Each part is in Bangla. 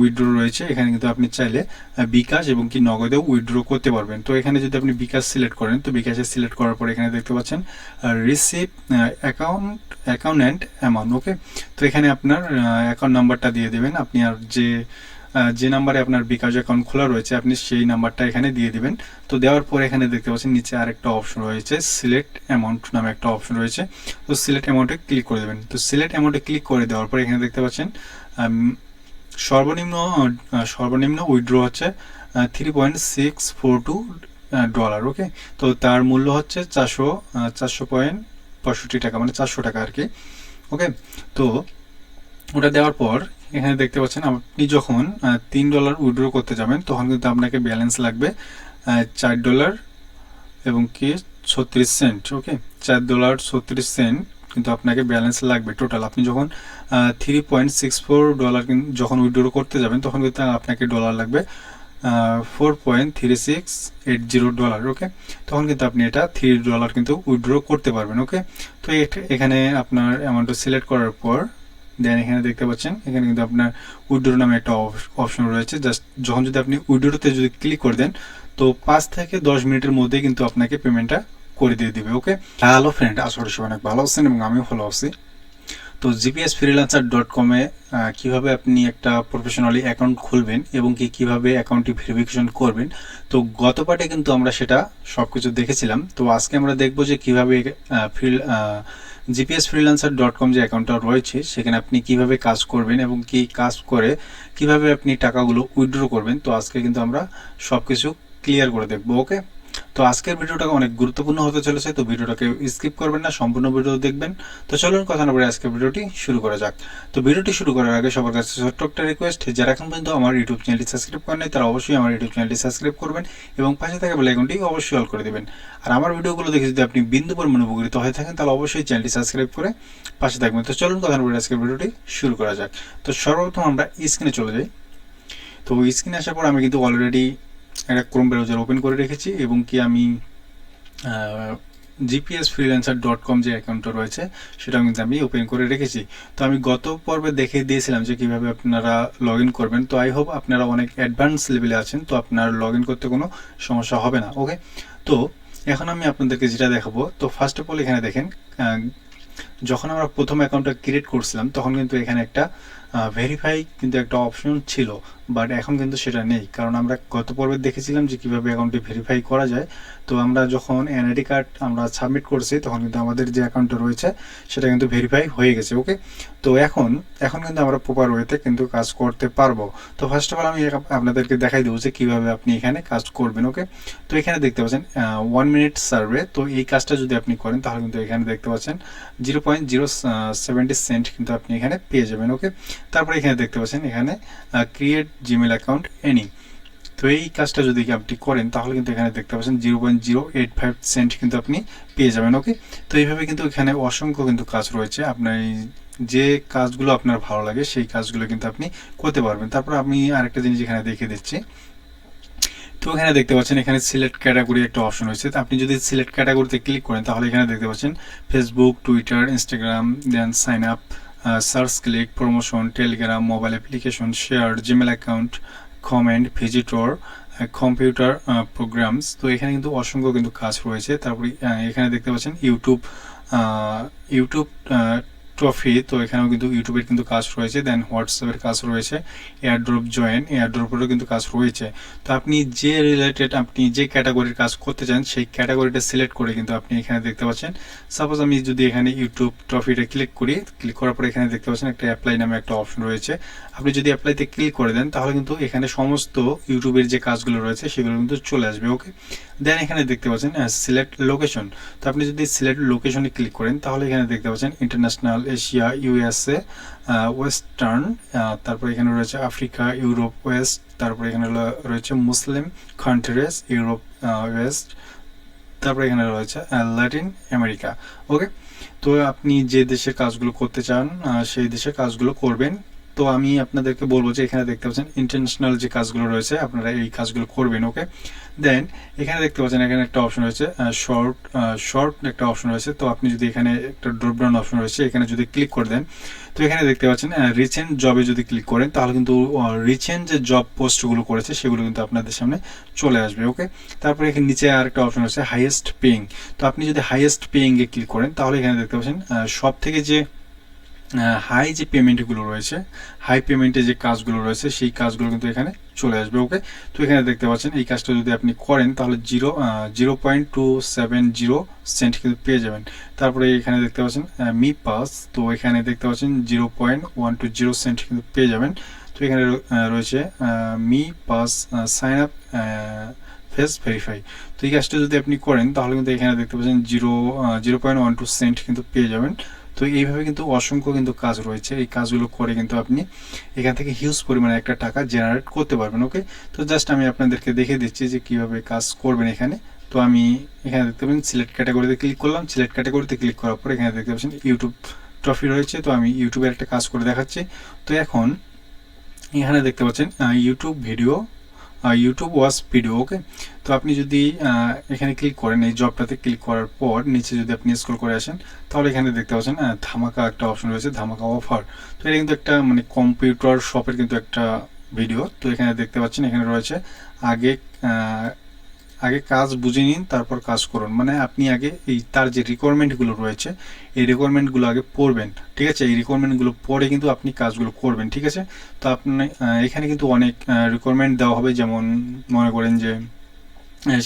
উইথড্র রয়েছে, এখানে কিন্তু আপনি চাইলে বিকাশ এবং কি নগদেও উইথড্র করতে পারবেন। তো এখানে যদি আপনি বিকাশ সিলেক্ট করেন, তো বিকাশে সিলেক্ট করার পর এখানে দেখতে পাচ্ছেন receive account account amount okay তো এখানে আপনার অ্যাকাউন্ট নাম্বারটা দিয়ে দেবেন। আপনি আর যে যে নাম্বারে আপনার বিকাশ অ্যাকাউন্ট খোলা রয়েছে, আপনি সেই নাম্বারটা এখানে দিয়ে দিবেন। তো দেওয়ার পর এখানে দেখতে পাচ্ছেন, নিচে আরেকটা অপশন রয়েছে সিলেক্ট অ্যামাউন্ট নামে একটা অপশন রয়েছে। তো সিলেক্ট অ্যামাউন্টে ক্লিক করে দেবেন। তো সিলেক্ট অ্যামাউন্টে ক্লিক করে দেওয়ার পর এখানে দেখতে পাচ্ছেন সর্বনিম্ন সর্বনিম্ন উইথড্র হচ্ছে three point six four two dollar okay তো তার মূল্য হচ্ছে চারশো চারশো পয়েন্ট পঁয়ষট্টি টাকা মানে চারশো টাকা আর কি ওকে তো ওটা দেওয়ার পর, এখানে দেখতে পাচ্ছেন আপনি যখন তিন ডলার উইথড্র করতে যাবেন, তখন কিন্তু আপনাকে ব্যালেন্স লাগবে চার ডলার এবং কি, ছত্রিশ সেন্ট ওকে চার ডলার ছত্রিশ সেন্ট কিন্তু আপনাকে ব্যালেন্স লাগবে টোটাল আপনি যখন three point six four dollar যখন উইথড্র করতে যাবেন, তখন কিন্তু আপনাকে ডলার লাগবে four point three six eight zero dollar okay তখন কিন্তু আপনি এটা থ্রি ডলার কিন্তু উইথড্র করতে পারবেন ওকে তো এখানে আপনার অ্যামাউন্টটা সিলেক্ট করার পর দেন এখানে দেখতে পাচ্ছেন, এখানে কিন্তু আপনার উইথড্র নামে একটা অপশন রয়েছে। জাস্ট যখন যদি আপনি উইড্রোতে যদি ক্লিক করে দেন, তো পাঁচ থেকে দশ মিনিটের মধ্যে কিন্তু আপনাকে পেমেন্টটা করে দিয়ে দিবে ওকে হ্যালো ফ্রেন্ড আসলে সবাই অনেক ভালো আছেন এবং আমিও ভালো আছি। তো জিপিএস ফ্রিল্যান্সার ডট কমে কীভাবে আপনি একটা প্রফেশনালি অ্যাকাউন্ট খুলবেন এবং কি কীভাবে অ্যাকাউন্টটি ভেরিফিকেশন করবেন? তো গত পার্টে কিন্তু আমরা সেটা সব কিছু দেখেছিলাম। তো আজকে আমরা দেখব যে কীভাবে ফ্রিল জিপিএস ফ্রিল্যান্সার ডট কম যে অ্যাকাউন্টটা রয়েছে, সেখানে আপনি কীভাবে কাজ করবেন এবং কি কাজ করে কীভাবে আপনি টাকাগুলো উইথড্র করবেন। তো আজকে কিন্তু আমরা সব কিছু ক্লিয়ার করে দেখব ওকে তো আজকের ভিডিওটা অনেক গুরুত্বপূর্ণ হতে চলেছে, তো ভিডিওটাকে স্কিপ করবেন না, সম্পূর্ণ ভিডিও দেখবেন। তো চলুন কথা না বলে আজকের ভিডিওটি শুরু করা যাক। তো ভিডিওটি শুরু করার আগে সবার কাছে ছোট্ট একটা রিকোয়েস্ট যারা এখন পর্যন্ত আমার ইউটিউব চ্যানেলটি সাবস্ক্রাইব করেন নাই, তারা অবশ্যই আমার ইউটিউব চ্যানেলটি সাবস্ক্রাইব করবেন এবং পাশে থাকা বেল আইকনটি অবশ্যই অল করে দেবেন। আর আমার ভিডিওগুলো দেখে যদি আপনি বিন্দু পরিমাণ উপকৃত হয়ে থাকেন, তাহলে অবশ্যই চ্যানেলটি সাবস্ক্রাইব করে পাশে থাকবেন। তো চলুন কথা না বলে আজকের ভিডিওটি শুরু করা যাক। তো সর্বপ্রথম আমরা স্ক্রিনে চলে যাই। তো স্ক্রিনে আসার পর আমি কিন্তু অলরেডি একটা ক্রোম ব্রাউজার ওপেন করে রেখেছি এবং কি আমি জিপিএস ফ্রিল্যান্সার ডট কম যে অ্যাকাউন্টটা রয়েছে সেটা কিন্তু আমি ওপেন করে রেখেছি। তো আমি গত পর্বে দেখে দিয়েছিলাম যে কীভাবে আপনারা লগ ইন করবেন। তো আই হোপ আপনারা অনেক অ্যাডভান্স লেভেলে আছেন, তো আপনার লগ ইন করতে কোনো সমস্যা হবে না ওকে তো এখন আমি আপনাদেরকে যেটা দেখাবো, তো ফার্স্ট অফ অল এখানে দেখেন যখন আমরা প্রথম অ্যাকাউন্টটা ক্রিয়েট করছিলাম, তখন কিন্তু এখানে একটা ভেরিফাই কিন্তু একটা অপশন ছিল। বাট এখন কিন্তু সেটা নেই। কারণ আমরা গত পর্বে দেখেছিলাম যে কীভাবে অ্যাকাউন্টটি ভেরিফাই করা যায়। তো আমরা যখন এনআইডি কার্ড আমরা সাবমিট করছি, তখন কিন্তু আমাদের যে অ্যাকাউন্টটা রয়েছে, সেটা কিন্তু ভেরিফাই হয়ে গেছে ওকে তো এখন এখন কিন্তু আমরা প্রপার ওয়েতে কিন্তু কাজ করতে পারব। তো ফার্স্ট অফ অল আমি আপনাদেরকে দেখাই দেবো যে কীভাবে আপনি এখানে কাজ করবেন ওকে তো এখানে দেখতে পাচ্ছেন ওয়ান মিনিট সার্ভে তো এই কাজটা যদি আপনি করেন, তাহলে কিন্তু এখানে দেখতে পাচ্ছেন zero point zero seventy cent কিন্তু আপনি এখানে পেয়ে যাবেন ওকে তারপরে এখানে দেখতে পাচ্ছেন, এখানে ক্রিয়েট জিমেল অ্যাকাউন্ট এনি তো এই কাজটা যদি আপনি করেন, তাহলে কিন্তু এখানে দেখতে পাচ্ছেন zero point zero eight five cent কিন্তু আপনি পেয়ে যাবেন ওকে তো এইভাবে কিন্তু এখানে অসংখ্য কিন্তু কাজ রয়েছে। আপনার এই যে কাজগুলো আপনার ভালো লাগে, সেই কাজগুলো কিন্তু আপনি করতে পারবেন। তারপর আমি আরেকটা জিনিস এখানে দেখে দিচ্ছি। তো এখানে দেখতে পাচ্ছেন, এখানে সিলেক্ট ক্যাটাগরি একটা অপশন রয়েছে। তো আপনি যদি সিলেক্ট ক্যাটাগরিতে ক্লিক করেন, তাহলে এখানে দেখতে পাচ্ছেন Facebook Twitter Instagram then sign up search click promotion Telegram mobile application share Gmail account comment visitor computer programs তো এখানে কিন্তু অসংখ্য কিন্তু কাজ রয়েছে। তারপরে এখানে দেখতে পাচ্ছেন ইউটিউব ইউটিউব ট্রফি তো এখানেও কিন্তু ইউটিউবের কিন্তু কাজ রয়েছে দেন হোয়াটসঅ্যাপের কাজ রয়েছে এয়ারড্রপ জয়েন এয়ারড্রপেরও কিন্তু কাজ রয়েছে। তো আপনি যে রিলেটেড আপনি যে ক্যাটাগরির কাজ করতে চান, সেই ক্যাটাগরিটা সিলেক্ট করে কিন্তু আপনি এখানে দেখতে পাচ্ছেন। সাপোজ আমি যদি এখানে ইউটিউব ট্রফিটা ক্লিক করি ক্লিক করার পরে এখানে দেখতে পাচ্ছেন একটা অ্যাপ্লাই নামে একটা অপশন রয়েছে। আপনি যদি অ্যাপ্লাইতে ক্লিক করে দেন, তাহলে কিন্তু এখানে সমস্ত ইউটিউবের যে কাজগুলো রয়েছে, সেগুলো কিন্তু চলে আসবে ওকে দেন এখানে দেখতে পাচ্ছেন সিলেক্ট লোকেশন তো আপনি যদি সিলেক্ট লোকেশনে ক্লিক করেন, তাহলে এখানে দেখতে পাচ্ছেন ইন্টারন্যাশনাল এশিয়া ইউএসএ ওয়েস্টার্ন তারপরে এখানে রয়েছে আফ্রিকা ইউরোপ ওয়েস্ট তারপরে এখানে রয়েছে মুসলিম কান্ট্রিজ ইউরোপ ওয়েস্ট তারপরে এখানে রয়েছে ল্যাটিন আমেরিকা ওকে তো আপনি যে দেশের কাজগুলো করতে চান সেই দেশের কাজগুলো করবেন। তো আমি আপনাদেরকে বলব যে এখানে দেখতে পাচ্ছেন ইন্টারন্যাশনাল যে কাজগুলো রয়েছে, আপনারা এই কাজগুলো করবেন ওকে দেন এখানে দেখতে পাচ্ছেন, এখানে একটা অপশন রয়েছে শর্ট শর্ট একটা অপশন রয়েছে। তো আপনি যদি এখানে একটা ড্রপ ডাউন অপশন রয়েছে, এখানে যদি ক্লিক করে দেন, তো এখানে দেখতে পাচ্ছেন রিসেন্ট জবে যদি ক্লিক করেন, তাহলে কিন্তু রিসেন্ট যে জব পোস্টগুলো করেছে, সেগুলো কিন্তু আপনাদের সামনে চলে আসবে ওকে তারপরে এখানে নিচে আর একটা অপশন রয়েছে হাইয়েস্ট পেইং তো আপনি যদি হাইয়েস্ট পেইংয়ে ক্লিক করেন, তাহলে এখানে দেখতে পাচ্ছেন সব থেকে যে হাই যে পেমেন্টগুলো রয়েছে হাই পেমেন্টে যে কাজগুলো রয়েছে, সেই কাজগুলো কিন্তু এখানে চলে আসবে ওকে তো এখানে দেখতে পাচ্ছেন, এই কাজটা যদি আপনি করেন, তাহলে zero zero point two seven zero cent কিন্তু পেয়ে যাবেন। তারপরে এখানে দেখতে পাচ্ছেন মি পাস তো এখানে দেখতে পাচ্ছেন zero point one two zero cent কিন্তু পেয়ে যাবেন। তো এখানে রয়েছে me pass sign up face verify তো এই কাজটা যদি আপনি করেন, তাহলে কিন্তু এখানে দেখতে পাচ্ছেন zero zero point one two cent কিন্তু পেয়ে যাবেন। তো এইভাবে কিন্তু অসংখ্য কিন্তু কাজ রয়েছে। এই কাজগুলো করে কিন্তু আপনি এখান থেকে হিউজ পরিমাণে একটা টাকা জেনারেট করতে পারবেন ওকে তো জাস্ট আমি আপনাদেরকে দেখে দিচ্ছি যে কীভাবে কাজ করবেন এখানে। তো আমি এখানে দেখতে পাচ্ছেন সিলেক্ট ক্যাটাগরিতে ক্লিক করলাম। সিলেক্ট ক্যাটাগরিতে ক্লিক করার পর এখানে দেখতে পাচ্ছেন ইউটিউব ট্রফি রয়েছে। তো আমি ইউটিউবের একটা কাজ করে দেখাচ্ছি। তো এখন এখানে দেখতে পাচ্ছেন YouTube video YouTube watch video okay তো আপনি যদি এখানে ক্লিক করেন, এই জবটাতে ক্লিক করার পর নিচে যদি আপনি স্ক্রল করে আসেন, তাহলে এখানে দেখতে পাচ্ছেন ধামাকা একটা অপশন রয়েছে, ধামাকা অফার তো এটা কিন্তু একটা মানে কম্পিউটার শপের কিন্তু একটা ভিডিও তো এখানে দেখতে পাচ্ছেন, এখানে রয়েছে, আগে আগে কাজ বুঝে নিন, তারপর কাজ করুন। মানে আপনি আগে এই তার যে রিকোয়ারমেন্টগুলো রয়েছে, এই রিকোয়ারমেন্টগুলো আগে পড়বেন, ঠিক আছে? এই রিকোয়ারমেন্টগুলো পড়ে কিন্তু আপনি কাজগুলো করবেন, ঠিক আছে? তো আপনি এখানে কিন্তু অনেক রিকোয়ারমেন্ট দেওয়া হবে, যেমন মনে করেন যে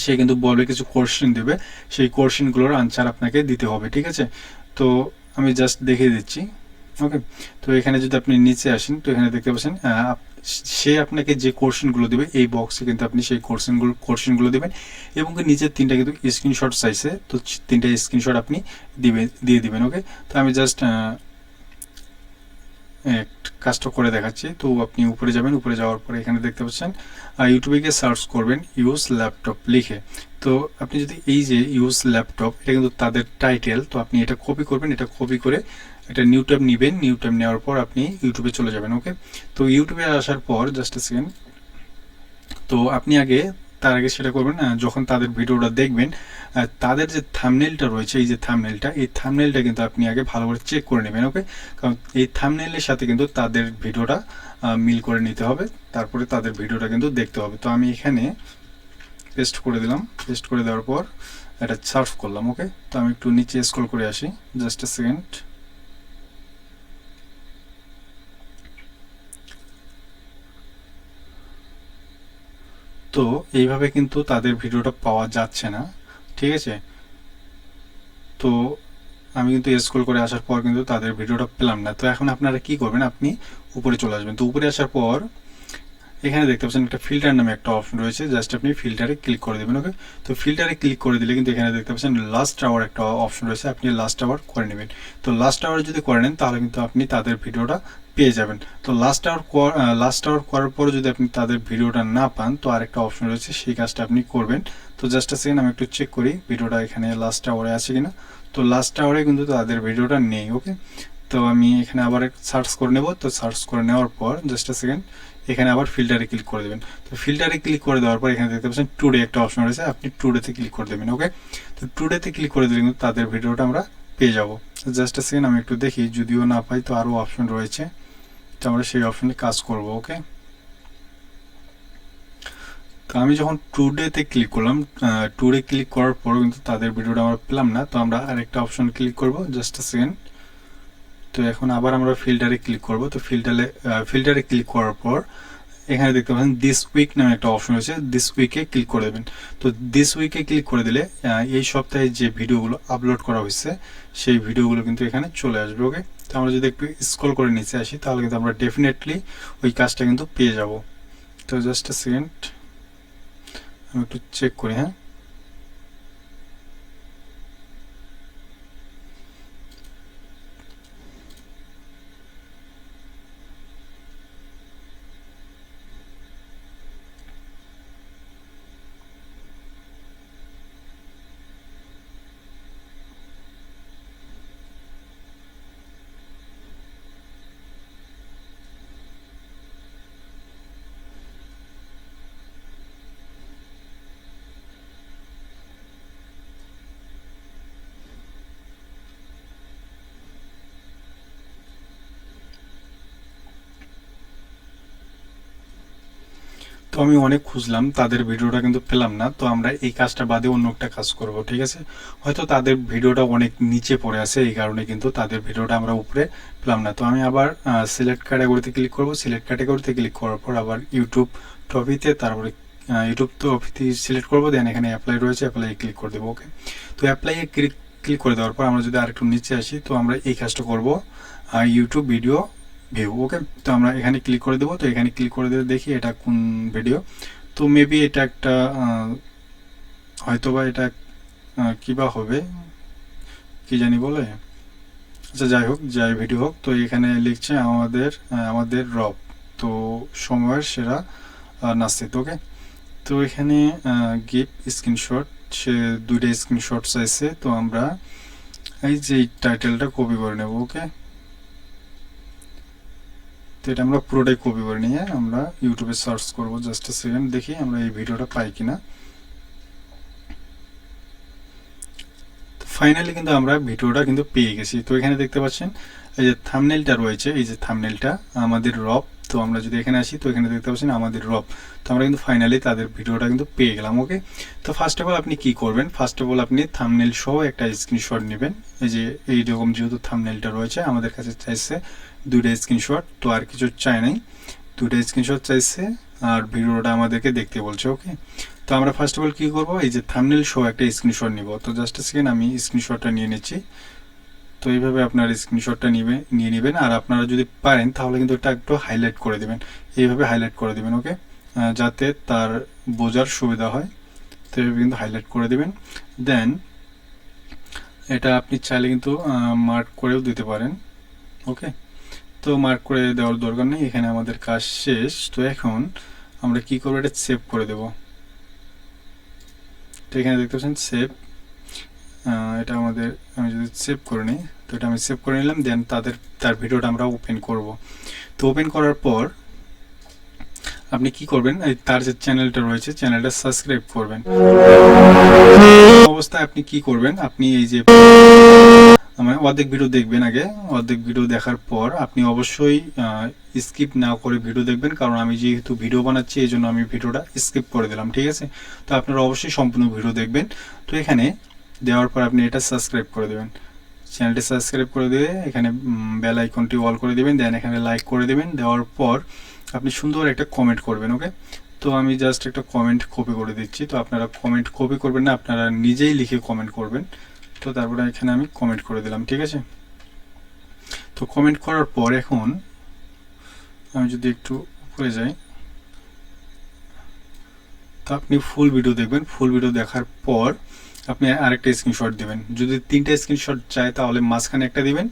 সে কিন্তু বলবে কিছু কোশ্চেন দেবে, সেই কোশ্চেনগুলোর আনসার আপনাকে দিতে হবে, ঠিক আছে? তো আমি জাস্ট দেখিয়ে দিচ্ছি। ওকে তো এখানে যদি আপনি নিচে আসেন, তো এখানে দেখতে পাচ্ছেন সে আপনাকে যে কোশ্চেনগুলো দেবে, এই বক্সে কিন্তু আপনি সেই কোশ্চেনগুলো কোশ্চেনগুলো দেবেন এবং নিচের তিনটা কিন্তু স্ক্রিনশট চাইছে তো তিনটা স্ক্রিনশট আপনি দিবে, দিয়ে দিবেন ওকে তো আমি জাস্ট কাজটা করে দেখাচ্ছি। তো আপনি উপরে যাবেন, উপরে যাওয়ার পরে এখানে দেখতে পাচ্ছেন ইউটিউবে গিয়ে সার্চ করবেন ইউজ ল্যাপটপ লিখে। তো আপনি যদি এই যে ইউজ ল্যাপটপ এটা কিন্তু তাদের টাইটেল তো আপনি এটা কপি করবেন, এটা কপি করে এটা নিউ ট্যাব নেবেন নিউ ট্যাব নেওয়ার পর আপনি ইউটিউবে চলে যাবেন ওকে তো ইউটিউবে আসার পর জাস্ট এ সেকেন্ড তো আপনি আগে, তার আগে সেটা করবেন যখন তাদের ভিডিওটা দেখবেন তাদের যে থামনেলটা রয়েছে, এই যে থামনেলটা এই থামনেলটা কিন্তু আপনি আগে ভালো করে চেক করে নেবেন ওকে কারণ এই থামনেলের সাথে কিন্তু তাদের ভিডিওটা মিল করে নিতে হবে, তারপরে তাদের ভিডিওটা কিন্তু দেখতে হবে। তো আমি এখানে পেস্ট করে দিলাম পেস্ট করে দেওয়ার পর, এটা সার্চ করলাম ওকে তো আমি একটু নিচে স্ক্রল করে আসি জাস্ট এ সেকেন্ড তো এইভাবে কিন্তু তাদের ভিডিওটা পাওয়া যাচ্ছে না, ঠিক আছে? তো আমি কিন্তু স্ক্রল করে আসার পর কিন্তু তাদের ভিডিওটা পেলাম না। তো এখন আপনারা কি করবেন? আপনি উপরে চলে আসবেন। তো উপরে আসার পর এখানে দেখতে পাচ্ছেন একটা ফিল্টার নামে একটা অপশন রয়েছে। জাস্ট আপনি ফিল্টারে ক্লিক করে দেবেন ওকে তো ফিল্টারে ক্লিক করে দিলে কিন্তু এখানে দেখতে পাচ্ছেন লাস্ট আওয়ার একটা অপশন রয়েছে। আপনি লাস্ট আওয়ার করে নেবেন। তো লাস্ট আওয়ার যদি করে নেন, তাহলে কিন্তু আপনি তাদের ভিডিওটা পেয়ে যাবেন। তো লাস্ট আওয়ার লাস্ট আওয়ার করার পরে যদি আপনি তাদের ভিডিওটা না পান, তো আরেকটা অপশন রয়েছে, সেই কাজটা আপনি করবেন। তো জাস্ট সেকেন্ড আমি একটু চেক করি, ভিডিওটা এখানে লাস্ট আওয়ারে আছে কিনা। তো লাস্ট আওয়ারে কিন্তু তাদের ভিডিওটা নেই ওকে তো আমি এখানে আবার সার্চ করে নেব। তো সার্চ করে নেওয়ার পর জাস্ট সেকেন্ড এখানে আবার ফিল্টারে ক্লিক করে দেবেন। তো ফিল্টারে ক্লিক করে দেওয়ার পর, এখানে দেখতে পাচ্ছেন টুডে একটা অপশন রয়েছে, আপনি টুডেতে ক্লিক করে দেবেন ওকে তো টুডেতে ক্লিক করে দিলে কিন্তু তাদের ভিডিওটা আমরা পেয়ে যাব। জাস্ট সেকেন্ড আমি একটু দেখি, যদিও না পাই, তো আরও অপশন রয়েছে। তো আমরা সেই অপশনে কাজ করব ওকে তো আমি যখন টুডেতে ক্লিক করলাম টুডে ক্লিক করার পর কিন্তু তাদের ভিডিওটা আমরা পেলাম না, তো আমরা আরেকটা অপশন ক্লিক করব জাস্ট আ সেকেন্ড তো এখন আবার আমরা ফিল্টারে ক্লিক করব, তো ফিল্টারে ফিল্টারে ক্লিক করার পর এখানে দেখতে পাচ্ছেন দিস উইক নামে একটা অপশন রয়েছে দিস উইকে ক্লিক করে দেবেন। তো দিস উইকে ক্লিক করে দিলে এই সপ্তাহে যে ভিডিওগুলো আপলোড করা হয়েছে, সেই ভিডিওগুলো কিন্তু এখানে চলে আসবে ওকে তো আমরা যদি একটু স্ক্রল করে নিচে আসি, তাহলে কিন্তু আমরা ডেফিনেটলি ওই কাজটা কিন্তু পেয়ে যাব। তো জাস্ট সেকেন্ড আমি একটু চেক করি হ্যাঁ? আমি অনেক খুঁজলাম, তাদের ভিডিওটা কিন্তু পেলাম না, তো আমরা এই কাজটা বাদে অন্য একটা কাজ করব, ঠিক আছে? হয়তো তাদের ভিডিওটা অনেক নিচে পড়ে আছে, এই কারণে কিন্তু তাদের ভিডিওটা আমরা উপরে পেলাম না। তো আমি আবার সিলেক্ট ক্যাটাগরিতে ক্লিক করব সিলেক্ট ক্যাটাগরিতে ক্লিক করার পর আবার ইউটিউব টপিতে, তারপরে ইউটিউব তো অফিসে সিলেক্ট করব দেন এখানে অ্যাপ্লাই রয়েছে অ্যাপ্লাই ক্লিক করে দেবো ওকে তো অ্যাপ্লাইয়ে ক্লিক ক্লিক করে দেওয়ার পর আমরা যদি আরেকটু নিচে আসি, তো আমরা এই কাজটা করব ইউটিউব ভিডিও ভিউ ওকে তো আমরা এখানে ক্লিক করে দেবো তো এখানে ক্লিক করে দিলে দেখি এটা কোন ভিডিও তো মেবি এটা একটা হয়তোবা এটা কি বা হবে কি জানি বলে? আচ্ছা যাই হোক যাই ভিডিও হোক তো এখানে লিখছে আমাদের আমাদের রব তো সময়ের সেরা আহ, নাস্তিক ওকে তো এখানে গিভ স্ক্রিনশট সে দুইটা স্ক্রিনশট চাইছে তো আমরা এই যে টাইটেলটা কপি করে নেব ওকে তো এটা আমরা পুরোটাই কপি করে নিয়ে আমরা ইউটিউবে সার্চ করব জাস্ট এ সেকেন্ড দেখি আমরা এই ভিডিওটা পাই কিনা। ফাইনালি কিন্তু আমরা ভিডিওটা কিন্তু পেয়ে গেছি। তো এখানে দেখতে পাচ্ছেন, এই যে থামনেলটা রয়েছে, এই যে থামনেলটা আমাদের রব তো আমরা যদি এখানে আসি, তো এখানে দেখতে পাচ্ছেন আমাদের রব। তো আমরা কিন্তু ফাইনালি তাদের ভিডিওটা কিন্তু পেয়ে গেলাম ওকে তো ফার্স্ট অফ অল আপনি কি করবেন? ফার্স্ট অফ অল আপনি থামনেল সহ একটা স্ক্রিনশট নেবেন। এই যে এইরকম যেহেতু থামনেলটা রয়েছে, আমাদের কাছে চাইছে দুইটা স্ক্রিনশট তো আর কিছু চাই নাই। দুইটা স্ক্রিনশট চাইছে আর ভিডিওটা আমাদেরকে দেখতে বলছে ওকে তো আমরা ফার্স্ট অফ অল কী করব? এই যে থামনেল সহ একটা স্ক্রিনশট নিব। তো জাস্ট সেকেন্ড আমি স্ক্রিনশটটা নিয়ে নিচ্ছি। তো এইভাবে আপনার স্ক্রিনশটটা নিবে, নিয়ে নেবেন। আর আপনারা যদি পারেন, তাহলে কিন্তু এটা একটু হাইলাইট করে দেবেন। এইভাবে হাইলাইট করে দেবেন ওকে যাতে তার বোঝার সুবিধা হয়। তো এইভাবে কিন্তু হাইলাইট করে দেবেন। দেন এটা আপনি চাইলে কিন্তু মার্ক করেও দিতে পারেন ওকে তো মার্ক করে দেওয়ার দরকার নেই, এখানে আমাদের কাজ শেষ। তো এখন আমরা কি করব? এটা সেভ করে দেব। তো এখানে দেখতে পাচ্ছেন সেভ এটা আমাদের, আমি যদি সেভ করে নিই, তো এটা আমি সেভ করে নিলাম দেন তাদের, তার ভিডিওটা আমরা ওপেন করব। তো ওপেন করার পর আপনি কি করবেন? এই তার যে চ্যানেলটা রয়েছে চ্যানেলটা সাবস্ক্রাইব করবেন। অবস্থায় আপনি কি করবেন? আপনি এই যে মানে অর্ধেক ভিডিও দেখবেন আগে। অর্ধেক ভিডিও দেখার পর আপনি অবশ্যই স্কিপ না করে ভিডিও দেখবেন, কারণ আমি যেহেতু ভিডিও বানাচ্ছি, এই জন্য আমি ভিডিওটা স্কিপ করে দিলাম, ঠিক আছে? তো আপনারা অবশ্যই সম্পূর্ণ ভিডিও দেখবেন। তো এখানে দেওয়ার পর আপনি এটা সাবস্ক্রাইব করে দেবেন। চ্যানেলটি সাবস্ক্রাইব করে দিয়ে এখানে বেল আইকনটি অল করে দেবেন দেন এখানে লাইক করে দেবেন। দেওয়ার পর আপনি সুন্দর একটা কমেন্ট করবেন ওকে তো আমি জাস্ট একটা কমেন্ট কপি করে দিচ্ছি। তো আপনারা কমেন্ট কপি করবেন না, আপনারা নিজেই লিখে কমেন্ট করবেন। তো তারপরে এখানে আমি কমেন্ট করে দিলাম, ঠিক আছে? তো কমেন্ট করার পর এখন আমি যদি একটু উপরে যাই, তো আপনি ফুল ভিডিও দেখবেন। ফুল ভিডিও দেখার পর আপনি আরেকটা স্ক্রিনশট দিবেন। যদি তিনটা স্ক্রিনশট চায় তাহলে মাঝখানে একটা দিবেন,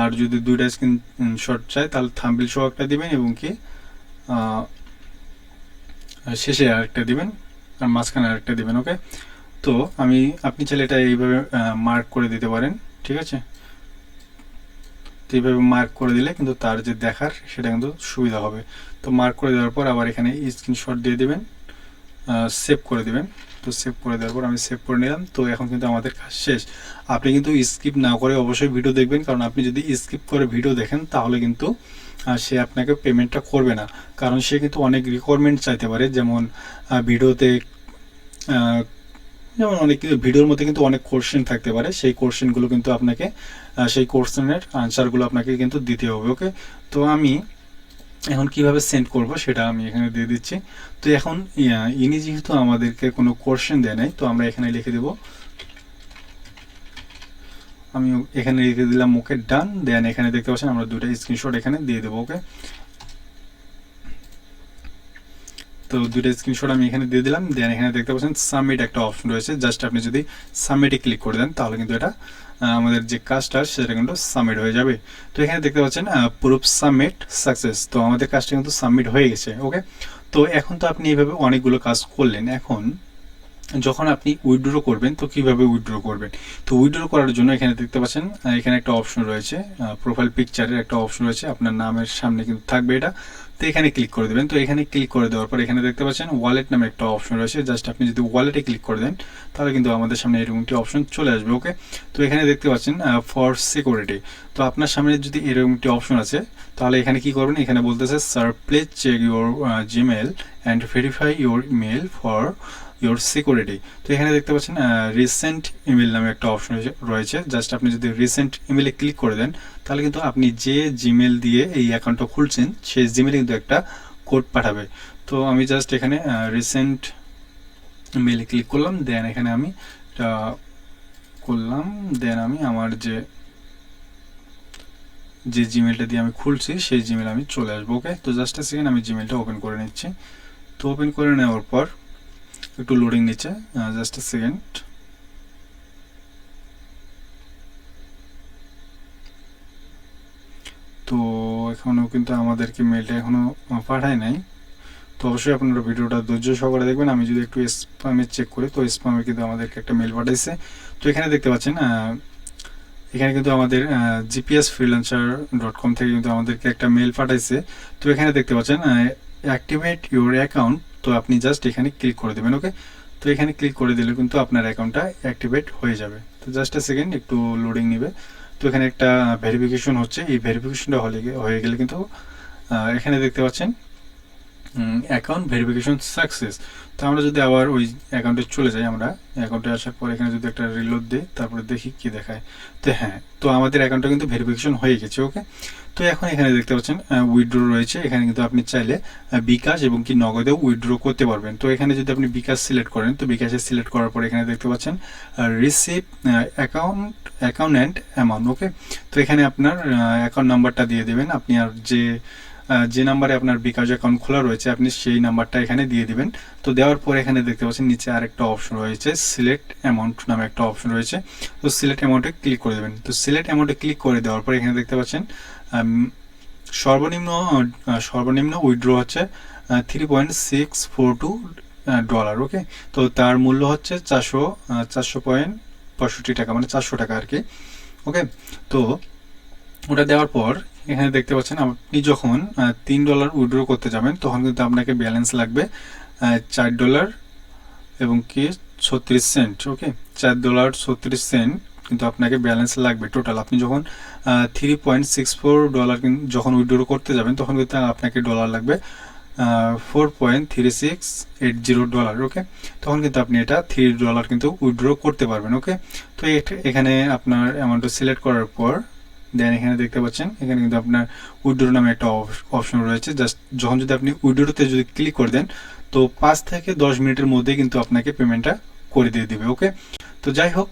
আর যদি দুইটা স্ক্রিনশট চায় তাহলে থাম্বিল সহ একটা দিবেন এবং কি শেষে আরেকটা দিবেন, আর মাঝখানে আরেকটা দিবেন ওকে তো আমি, আপনি চাইলে এটা এইভাবে মার্ক করে দিতে পারেন, ঠিক আছে? তো এইভাবে মার্ক করে দিলে কিন্তু তার যে দেখার সেটা কিন্তু সুবিধা হবে। তো মার্ক করে দেওয়ার পর আবার এখানে স্ক্রিনশট দিয়ে দেবেন সেভ করে দিবেন। তো সেভ করে দেওয়ার পর আমি সেভ করে নিলাম। তো এখন কিন্তু আমাদের কাজ শেষ। আপনি কিন্তু স্কিপ না করে অবশ্যই ভিডিও দেখবেন, কারণ আপনি যদি স্কিপ করে ভিডিও দেখেন, তাহলে কিন্তু সে আপনাকে পেমেন্টটা করবে না। কারণ সে কিন্তু অনেক রিকোয়ারমেন্ট চাইতে পারে, যেমন ভিডিওতে যেমন অনেক কিছু ভিডিওর মধ্যে কিন্তু অনেক কোশ্চেন থাকতে পারে। সেই কোশ্চেনগুলো কিন্তু আপনাকে সেই কোশ্চেনের আনসারগুলো আপনাকে কিন্তু দিতে হবে ওকে তো আমি এখন কীভাবে সেন্ড করব সেটা আমি এখানে দিয়ে দিচ্ছি। তো এখন ইনি যেহেতু আমাদেরকে কোনো কোশ্চেন দেয় নাই, তো আমরা এখানে লিখে দেব। আমি এখানে লিখে দিলাম ওকে ডান দেন এখানে দেখতে পাচ্ছেন আমরা দুটো স্ক্রিনশট এখানে দিয়ে দেবো ওকে তো দুটো স্ক্রিনশট আমি এখানে দিয়ে দিলাম। দেন এখানে দেখতে পাচ্ছেন সাবমিট একটা অপশন রয়েছে। জাস্ট আপনি যদি সাবমিটে ক্লিক করে দেন, তাহলে কিন্তু এটা আমাদের যে কাজটা সেটা কিন্তু সাবমিট হয়ে যাবে। তো এখানে দেখতে পাচ্ছেন প্রুফ সাবমিট সাকসেস তো আমাদের কাজটা কিন্তু সাবমিট হয়ে গেছে ওকে তো এখন তো আপনি এইভাবে অনেকগুলো কাজ করলেন। এখন যখন আপনি উইড্রো করবেন, তো কীভাবে উইড্রো করবেন? তো উইড্রো করার জন্য এখানে দেখতে পাচ্ছেন এখানে একটা অপশন রয়েছে প্রোফাইল পিকচারের একটা অপশন রয়েছে, আপনার নামের সামনে কিন্তু থাকবে এটা। তো এখানে ক্লিক করে দেবেন। তো এখানে ক্লিক করে দেওয়ার পর এখানে দেখতে পাচ্ছেন ওয়ালেট নামে একটা অপশন রয়েছে। জাস্ট আপনি যদি ওয়ালেটে ক্লিক করে দেন, তাহলে কিন্তু আমাদের সামনে এরকম একটি অপশন চলে আসবে ওকে তো এখানে দেখতে পাচ্ছেন ফর সিকিউরিটি তো আপনার সামনে যদি এরকম একটি অপশন আছে, তাহলে এখানে কি করবেন? এখানে বলতেছে sir please check your Gmail and verify your email for your security তো এখানে দেখতে পাচ্ছেন রিসেন্ট ইমেল নামে একটা অপশন রয়েছে জাস্ট আপনি যদি রিসেন্ট ইমেলে ক্লিক করে দেন, তাহলে কিন্তু আপনি যে জিমেল দিয়ে এই অ্যাকাউন্টটা খুলছেন, সেই জিমেলে কিন্তু একটা কোড পাঠাবে। তো আমি জাস্ট এখানে রিসেন্ট মেলে ক্লিক করলাম দেন এখানে আমি করলাম দেন আমি আমার যে যে জিমেলটা দিয়ে আমি খুলছি, সেই জিমেল আমি চলে আসব ওকে তো জাস্ট সেকেন্ড আমি জিমেলটা ওপেন করে নিচ্ছি। তো ওপেন করে নেওয়ার পর একটু লোডিং নিচ্ছে জাস্ট সেকেন্ড তো এখনও কিন্তু আমাদেরকে মেলটা এখনও পাঠায় নাই। তো অবশ্যই আপনারা ভিডিওটা ধৈর্য সহকারে দেখবেন। আমি যদি একটু স্পামে চেক করি, তো স্পামে কিন্তু আমাদেরকে একটা মেল পাঠাইছে। তো এখানে দেখতে পাচ্ছেন এখানে কিন্তু আমাদের জিপিএস ফ্রিল্যান্সার ডট কম থেকে কিন্তু আমাদেরকে একটা মেল পাঠাইছে। তো এখানে দেখতে পাচ্ছেন অ্যাক্টিভেট ইউর অ্যাকাউন্ট তো আপনি জাস্ট এখানে ক্লিক করে দেবেন ওকে তো এখানে ক্লিক করে দিলে কিন্তু আপনার অ্যাকাউন্টটা অ্যাক্টিভেট হয়ে যাবে। তো জাস্ট এ সেকেন্ড একটু লোডিং নেবে। তো এখানে একটা ভেরিফিকেশন হচ্ছে। এই ভেরিফিকেশনটা হলে হয়ে গেলে কিন্তু এখানে দেখতে পাচ্ছেন অ্যাকাউন্ট ভেরিফিকেশন সাকসেস তো আমরা যদি আবার ওই অ্যাকাউন্টে চলে যাই আমরা অ্যাকাউন্টে আসার পর এখানে যদি একটা রিলোড দিই, তারপরে দেখি কি দেখায়। তো হ্যাঁ তো আমাদের অ্যাকাউন্টটা কিন্তু ভেরিফিকেশন হয়ে গেছে ওকে তো এখন এখানে দেখতে পাচ্ছেন উইথড্র রয়েছে। এখানে কিন্তু আপনি চাইলে বিকাশ এবং কি নগদেও উইথড্র করতে পারবেন। তো এখানে যদি আপনি বিকাশ সিলেক্ট করেন, তো বিকাশে সিলেক্ট করার পর এখানে দেখতে পাচ্ছেন receive account account and amount okay তো এখানে আপনার অ্যাকাউন্ট নাম্বারটা দিয়ে দেবেন। আপনি আর যে যে নাম্বারে আপনার বিকাশ অ্যাকাউন্ট খোলা রয়েছে, আপনি সেই নাম্বারটা এখানে দিয়ে দিবেন। তো দেওয়ার পর এখানে দেখতে পাচ্ছেন, নিচে আরেকটা অপশন রয়েছে সিলেক্ট অ্যামাউন্ট নামে একটা অপশন রয়েছে। তো সিলেক্ট অ্যামাউন্টে ক্লিক করে দেবেন। তো সিলেক্ট অ্যামাউন্টে ক্লিক করে দেওয়ার পর এখানে দেখতে পাচ্ছেন সর্বনিম্ন সর্বনিম্ন উইথড্র হচ্ছে three point six four two dollar okay তো তার মূল্য হচ্ছে চারশো চারশো পয়েন্ট পঁয়ষট্টি টাকা মানে চারশো টাকা আর কি ওকে তো ওটা দেওয়ার পর এখানে দেখতে পাচ্ছেন আপনি যখন তিন ডলার উইথড্র করতে যাবেন, তখন কিন্তু আপনাকে ব্যালেন্স লাগবে চার ডলার এবং কি, ছত্রিশ সেন্ট ওকে চার ডলার ছত্রিশ সেন্ট কিন্তু আপনাকে ব্যালেন্স লাগবে টোটাল আপনি যখন three point six four dollar যখন উইথড্র করতে যাবেন, তখন কিন্তু আপনাকে ডলার লাগবে four point three six eight zero dollar okay তখন কিন্তু আপনি এটা থ্রি ডলার কিন্তু উইথড্র করতে পারবেন ওকে তো এখানে আপনার অ্যামাউন্টটা সিলেক্ট করার পর দেন এখানে দেখতে পাচ্ছেন, এখানে কিন্তু আপনার উইড্রো নামে একটা অপশন রয়েছে। জাস্ট যখন যদি আপনি উইড্রোতে যদি ক্লিক করে দেন, তো পাঁচ থেকে দশ মিনিটের মধ্যে কিন্তু আপনাকে পেমেন্টটা করে দিয়ে দিবে ওকে তো যাই হোক,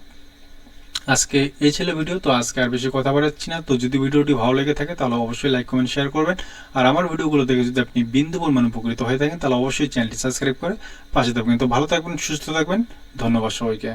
আজকে এই ছিল ভিডিও তো আজকে আর বেশি কথা বাড়াচ্ছি না। তো যদি ভিডিওটি ভালো লেগে থাকে, তাহলে অবশ্যই লাইক কমেন্ট শেয়ার করবেন। আর আমার ভিডিওগুলো দেখে যদি আপনি বিন্দু পরিমাণ উপকৃত হয়ে থাকেন, তাহলে অবশ্যই চ্যানেলটি সাবস্ক্রাইব করে পাশে থাকবেন। তো ভালো থাকবেন, সুস্থ থাকবেন। ধন্যবাদ সবাইকে।